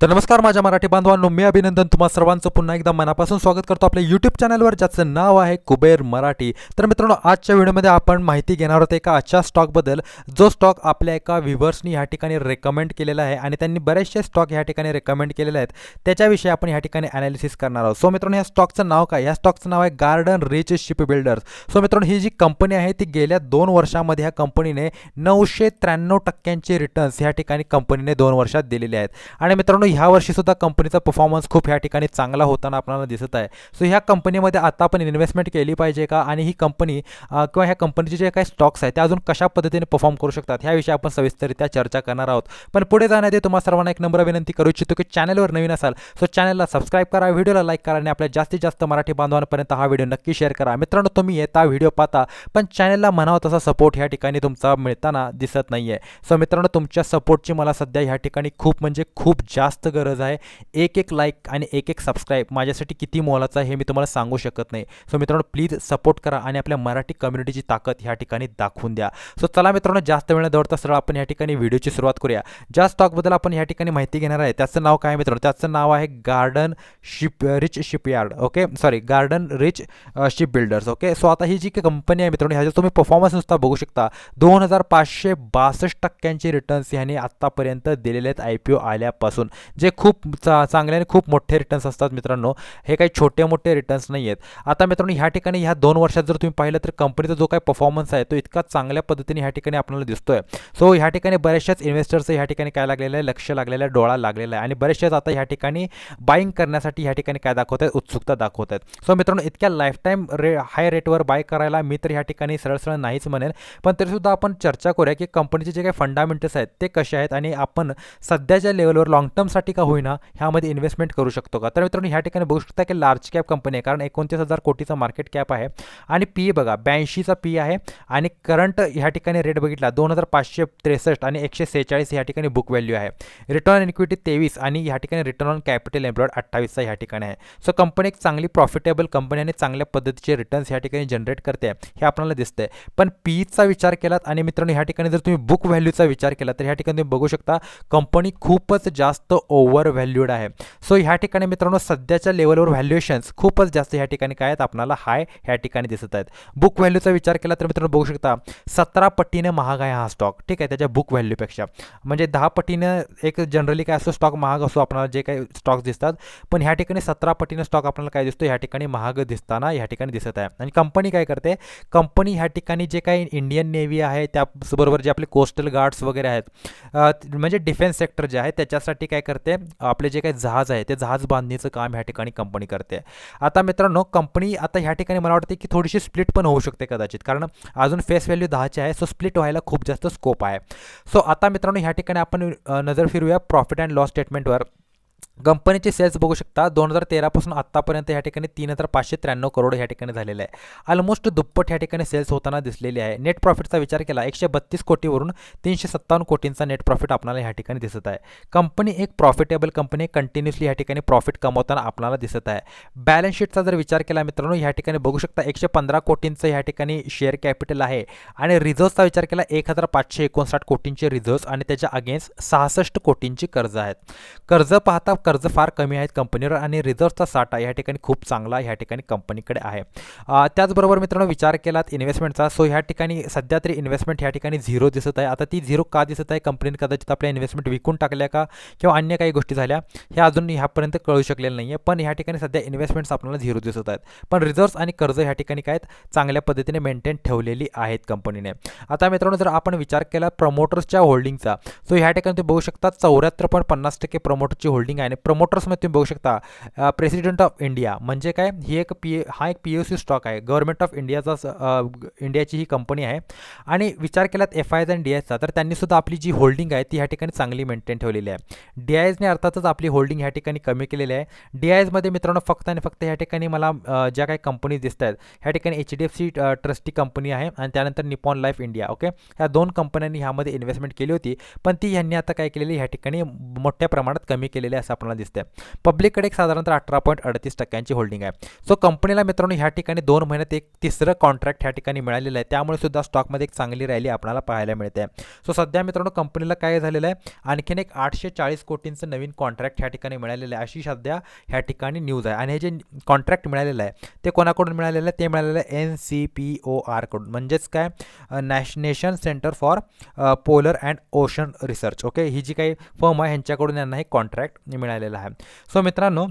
तर नमस्कार माझ्या मराठी बांधवांनो मी अभिनंदन तुम्हा सर्वांचं. पुन्हा एकदा मनापासून स्वागत करतो आपल्या यूट्यूब चॅनलवर ज्याचं नाव आहे कुबेर मराठी. तर मित्रांनो आजच्या व्हिडिओमध्ये आपण माहिती घेणार आहोत एका आजच्या स्टॉकबद्दल जो स्टॉक आपल्या एका व्ह्युवर्सनी ह्या ठिकाणी रेकमेंड केलेला आहे आणि त्यांनी बरेचसे स्टॉक ह्या ठिकाणी रेकमेंड केलेले आहेत. त्याच्याविषयी आपण ह्या ठिकाणी अनालिसिस करणार आहोत. सो मित्रांनो ह्या स्टॉकचं नाव काय? ह्या स्टॉकचं नाव आहे garden reach ship builders so मित्रांनो ही जी कंपनी आहे ती गेल्या दोन वर्षामध्ये ह्या कंपनीने नऊशे त्र्याण्णव टक्क्यांचे रिटर्न्स ह्या ठिकाणी कंपनीने दोन वर्षात दिलेले आहेत. आणि मित्रांनो ह्या वर्षी सुद्धा कंपनीचा परफॉर्मन्स खूप ह्या ठिकाणी चांगला होताना आपल्याला दिसत आहे. सो ह्या कंपनीमध्ये आता आपण इन्व्हेस्टमेंट केली पाहिजे का? आणि ही कंपनी किंवा ह्या कंपनीचे जे काही स्टॉक्स आहेत ते अजून कशा पद्धतीने परफॉर्म करू शकतात? ह्याविषयी आपण सविस्तररित्या चर्चा करणार आहोत. पण पुढे जाण्याआधी तुम्हाला सर्वांना एक नंबर विनंती करू इच्छितो की चॅनलवर नवीन असाल सो चॅनलला सबस्क्राईब करा व्हिडिओला लाईक करा आणि आपल्या जास्तीत जास्त मराठी बांधवांपर्यंत हा व्हिडिओ नक्की शेअर करा. मित्रांनो तुम्ही येता व्हिडिओ पाहता पण चॅनलला म्हणावं तसा सपोर्ट ह्या ठिकाणी तुमचा मिळताना दिसत नाही आहे सो मित्रांनो तुमच्या सपोर्टची मला सध्या ह्या ठिकाणी खूप म्हणजे खूप जास्त गरज आहे. एक एक लाईक आणि एक एक सबस्क्राईब माझ्यासाठी किती मोलाचं आहे हे मी तुम्हाला सांगू शकत नाही. सो मित्रांनो प्लीज सपोर्ट करा आणि आपल्या मराठी कम्युनिटीची ताकद ह्या ठिकाणी दाखवून द्या. सो चला मित्रांनो जास्त वेळ दौडता सरळ आपण या ठिकाणी व्हिडिओची सुरुवात करूया. ज्या स्टॉकबद्दल आपण या ठिकाणी माहिती घेणार आहे त्याचं नाव काय मित्रांनो? त्याचं नाव आहे garden ship reach shipyard okay sorry garden reach ship builders okay so आता ही जी काही कंपनी आहे मित्रांनो ह्याचा तुम्ही परफॉर्मन्स नुसता बघू शकता. दोन हजार पाचशे बासष्ट टक्क्यांचे रिटर्न्स ह्याने आत्तापर्यंत दिलेले आहेत आय पी ओ आल्यापासून. जे खूप चा चांगले आणि खूप मोठे रिटर्न्स असतात मित्रांनो हे काही छोटे मोठे रिटर्न्स नाही आहेत आता मित्रांनो ह्या ठिकाणी ह्या दोन वर्षात जर तुम्ही पाहिलं तर कंपनीचा जो काही परफॉर्मन्स आहे तो इतका चांगल्या पद्धतीने ह्या ठिकाणी आपल्याला दिसतोय. सो ह्या ठिकाणी बऱ्याचशाच इन्व्हेस्टर्स ह्या ठिकाणी काय लागलेलं आहे लक्ष लागलेलं आहे डोळा लागलेला आहे आणि बरेचशाच आता ह्या ठिकाणी बाईंग करण्यासाठी ह्या ठिकाणी काय दाखवत आहेत उत्सुकता दाखवत आहेत. सो मित्रांनो इतक्या लाईफटाईम रे हाय रेटवर बाय करायला मी तर ह्या ठिकाणी सरळ सरळ नाहीच म्हणेन. पण तरीसुद्धा आपण चर्चा करूया की कंपनीचे जे काही फंडामेंटल्स आहेत ते कसे आहेत आणि आपण सध्याच्या लेवलवर लॉंग टर्मसाठी का होईना ह्यामध्ये इन्व्हेस्टमेंट करू शकतो का? तर मित्रांनो ह्या ठिकाणी बघू शकता की लार्ज कॅप कंपनी आहे. कारण एकोणतीस हजार कोटीचा मार्केट कॅप आहे. आणि पी बघा ब्याऐंशीचा पी आहे. आणि करंट ह्या ठिकाणी रेट बघितला दोन हजार पाचशे त्रेसष्ट आणि एकशे सेहेचाळीस ह्या ठिकाणी बुक व्हॅल्यू आहे. रिटर्न ऑन इक्विटी तेवीस आणि ह्या ठिकाणी रिटर्न ऑन कॅपिटल एम्प्लॉयड अठ्ठावीसचा ह्या ठिकाणी आहे. सो कंपनी एक चांगली प्रॉफिटेबल कंपनी आणि चांगल्या पद्धतीचे रिटर्न्स ह्या ठिकाणी जनरेट करते हे आपल्याला दिसतंय. पण पीचा विचार केलात आणि मित्रांनो ह्या ठिकाणी जर तुम्ही बुक व्हॅल्यूचा विचार केला तर ह्या ठिकाणी तुम्ही बघू शकता कंपनी खूपच जास्त ओव्हर व्हॅल्यूड आहे. सो ह्या ठिकाणी मित्रांनो सध्याच्या लेवलवर व्हॅल्युएशन्स खूपच जास्त ह्या ठिकाणी काय आहेत? आपल्याला हाय ह्या ठिकाणी दिसत आहेत. बुक व्हॅल्यूचा विचार केला तर मित्रांनो बघू शकता सतरा पटीने महाग आहे हा स्टॉक ठीक आहे त्याच्या बुक व्हॅल्यूपेक्षा म्हणजे दहा पटीनं एक जनरली काय असतो स्टॉक महाग असतो आपल्याला जे काही स्टॉक्स दिसतात. पण ह्या ठिकाणी सतरा पट्टीनं स्टॉक आपल्याला काय दिसतो ह्या ठिकाणी महाग दिसताना ह्या ठिकाणी दिसत आहे. आणि कंपनी काय करते? कंपनी ह्या ठिकाणी जे काही इंडियन नेव्ही आहे त्याबरोबर जे आपले कोस्टल गार्ड्स वगैरे आहेत म्हणजे डिफेन्स सेक्टर जे आहे त्याच्यासाठी काय करते आपले जे काही जहाज आहे ते जहाज बांधणीचं काम ह्या ठिकाणी कंपनी करते. आता मित्रांनो कंपनी आता ह्या ठिकाणी मला वाटते की थोडीशी स्प्लिट पण होऊ शकते कदाचित. कारण अजून फेस व्हॅल्यू दहाची आहे सो स्प्लिट व्हायला खूप जास्त स्कोप आहे. सो आता मित्रांनो ह्या ठिकाणी आपण नजर फिरूया प्रॉफिट अँड लॉस स्टेटमेंटवर कंपनीचे सेल्स बघू शकता दोन हजार तेरापासून आत्तापर्यंत ह्या ठिकाणी तीन हजार पाचशे त्र्याण्णव करोड ह्या ठिकाणी झालेलं आहे. ऑलमोस्ट दुप्पट ह्या ठिकाणी सेल्स होताना दिसलेली आहे. नेट प्रॉफिटचा विचार केला एकशे बत्तीस कोटीवरून तीनशे सत्तावन्न कोटींचा नेट प्रॉफिट आपल्याला ह्या ठिकाणी दिसत आहे. कंपनी एक प्रॉफिटेबल कंपनी कंटिन्युअसली ह्या ठिकाणी प्रॉफिट कमवताना आपल्याला दिसत आहे. बॅलन्स शीटचा जर विचार केला मित्रांनो ह्या ठिकाणी बघू शकता एकशे पंधरा कोटींचं ह्या ठिकाणी शेअर कॅपिटल आहे. आणि रिझर्व्सचा विचार केला एक हजार पाचशे एकोणसाठ कोटींचे रिझर्व्स आणि त्याच्या अगेन्स्ट सहासष्ट कोटींची कर्ज आहेत. कर्ज पाहता कर्ज फार कमी आहेत. कंपनीवर आणि रिझर्वचा साठा या ठिकाणी खूप चांगला ह्या ठिकाणी कंपनीकडे आहे. त्याचबरोबर मित्रांनो विचार केलात इन्व्हेस्टमेंटचा सो ह्या ठिकाणी सध्या तरी इन्व्हेस्टमेंट ह्या ठिकाणी झिरो दिसत आहे. आता ती झिरो का दिसत आहे? कंपनीने कदाचित आपल्या इन्व्हेस्टमेंट विकून टाकल्या का? किंवा अन्य काही गोष्टी झाल्या? ह्या अजून ह्यापर्यंत कळू शकलेलं नाही आहे पण ह्या ठिकाणी सध्या इन्व्हेस्टमेंट्स आपल्याला झिरो दिसत आहेत. पण रिझर्व्स आणि कर्ज ह्या ठिकाणी काय चांगल्या पद्धतीने मेंटेन ठेवलेली आहेत कंपनीने आता मित्रांनो जर आपण विचार केला प्रमोटर्सच्या होल्डिंगचा सो ह्या ठिकाणी तुम्ही बघू शकता चौऱ्याहत्तर पॉईंट पन्नास टक्के प्रमोटरची होल्डिंग आहे. आणि प्रमोटर्समध्ये तुम्ही बघू शकता प्रेसिडेंट ऑफ इंडिया म्हणजे काय? ही एक पी हा एक पी यू सी स्टॉक आहे. गव्हर्नमेंट ऑफ इंडियाचा इंडियाची ही कंपनी आहे. आणि विचार केलात एफ आय आणि डी आयचा तर त्यांनीसुद्धा आपली जी होल्डिंग आहे ती ह्या ठिकाणी चांगली मेंटेन ठेवलेली आहे. डी आयजने अर्थातच आपली होल्डिंग ह्या ठिकाणी कमी केलेली आहे. डी आयजमध्ये मित्रांनो फक्त आणि फक्त ह्या ठिकाणी मला ज्या काही कंपनीज दिसत आहेत ह्या ठिकाणी H D F C trustee company आहे आणि त्यानंतर निपॉन लाईफ इंडिया ओके ह्या दोन कंपन्यांनी ह्यामध्ये इन्व्हेस्टमेंट केली होती पण ती ह्यांनी आता काय केलेली ह्या ठिकाणी मोठ्या प्रमाणात कमी केलेली असं आपल्याला दिसते पब्लिककडे एक साधारणतः अठरा पॉईंट अडतीस टक्क्यांची होल्डिंग आहे. सो कंपनीला मित्रांनो ह्या ठिकाणी दोन महिन्यात एक तिसरं कॉन्ट्रॅक्ट ह्या ठिकाणी मिळालेलं आहे. त्यामुळे सुद्धा स्टॉकमध्ये एक चांगली रॅली आपल्याला पाहायला मिळते. सो सध्या मित्रांनो कंपनीला काय झालेलं आहे? आणखीन एक आठशे चाळीस कोटींचं नवीन कॉन्ट्रॅक्ट ह्या ठिकाणी मिळालेलं आहे. अशी सध्या ह्या ठिकाणी न्यूज आहे. आणि हे जे कॉन्ट्रॅक्ट मिळालेलं आहे ते कोणाकडून मिळालेलं आहे? ते मिळालेलं आहे एन सी पी ओ आरकडून म्हणजेच काय? Nash nation centre for polar and ocean research okay ही जी काही फर्म आहे ह्यांच्याकडून यांना हे कॉन्ट्रॅक्ट मिळालेला आहे. सो मित्रांनो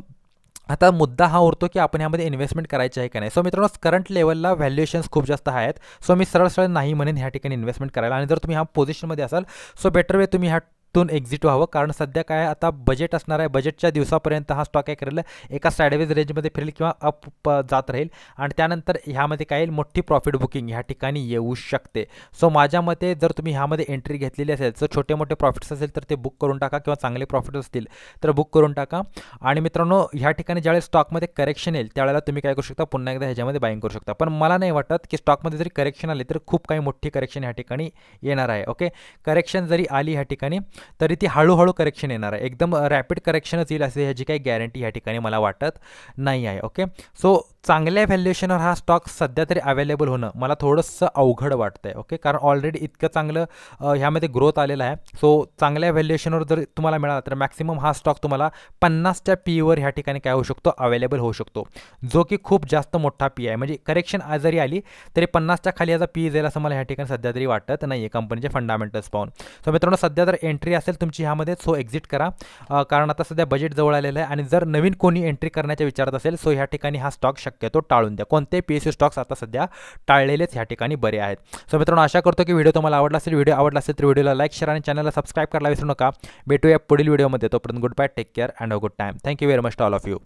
आता मुद्दा हा उरतो की आपण यामध्ये इन्व्हेस्टमेंट करायची आहे का नाही. सो मित्रांनो करंट लेवलला व्हॅल्युएशन्स खूप जास्त आहेत. सो मी सरळ सरळ नाही म्हणेन ह्या ठिकाणी इन्व्हेस्टमेंट करायला. आणि जर तुम्ही ह्या पोझिशनमध्ये असाल सो बेटर वे तुम्ही ह्या तून एक्झिट व्हावं. कारण सध्या काय आता बजेट असणार आहे. बजेटच्या दिवसापर्यंत हा स्टॉक काय करेल एका साईडवेज रेंजमध्ये फिरेल किंवा अप जात राहील. आणि त्यानंतर ह्यामध्ये काय येईल मोठी प्रॉफिट बुकिंग ह्या ठिकाणी येऊ शकते. सो माझ्या मते जर तुम्ही ह्यामध्ये एंट्री घेतलेली असेल तर छोटे मोठे प्रॉफिट्स असेल तर ते बुक करून टाका किंवा चांगले प्रॉफिट असतील तर बुक करून टाका. आणि मित्रांनो ह्या ठिकाणी ज्यावेळेस स्टॉकमध्ये करेक्शन येईल त्यावेळेला तुम्ही काय करू शकता पुन्हा एकदा ह्याच्यामध्ये बाईंग करू शकता. पण मला नाही वाटत की स्टॉकमध्ये जरी करेक्शन आले तर खूप काही मोठी करेक्शन ह्या ठिकाणी येणार आहे ओके करेक्शन जरी आली ह्या ठिकाणी तरी ती हळूहळू करेक्शन येणार आहे. एकदम रॅपिड करेक्शनच येईल असे ह्याची काही गॅरंटी या ठिकाणी मला वाटत नाही आहे ओके सो चांगल्या व्हॅल्युएशनवर हा स्टॉक सध्या तरी अवेलेबल होणं मला थोडंसं अवघड वाटतं आहे ओके कारण ऑलरेडी इतकं चांगलं ह्यामध्ये ग्रोथ आलेलं आहे. सो चांगल्या व्हॅल्युएशनवर जर तुम्हाला मिळाला तर मॅक्सिमम हा स्टॉक तुम्हाला पन्नासच्या पीवर ह्या ठिकाणी काय होऊ शकतो? अवेलेबल होऊ शकतो. जो की खूप जास्त मोठा पी आहे. म्हणजे करेक्शन जरी आली तरी पन्नासच्या खाली याचा पी जाईल असं मला ह्या ठिकाणी सध्या तरी वाटत नाही आहे कंपनीचे फंडामेंटल्स पाहून. सो मित्रांनो सध्या जर एंट्री असेल तुमची ह्यामध्ये सो एक्झिट करा. कारण आता सध्या बजेट जवळ आलेलं आहे आणि जर नवीन कोणी एंट्री करण्याच्या विचारात असेल सो ह्या ठिकाणी हा स्टॉक शक्यतो टाळून द्या. कोणते पी एस यू स्टॉक्स आता सध्या टाळलेलेच ह्या ठिकाणी बरे आहेत. सो मित्रांनो आशा करतो की व्हिडिओ तुम्हाला आवडला असेल. व्हिडिओ आवडला असेल तर व्हिडिओला लाईक शेअर आणि चॅनलला सबस्क्राईब करायला विसरू नका. भेटूया पुढील व्हिडिओमध्ये तोपर्यंत good bye take care and a good time thank you very much all of you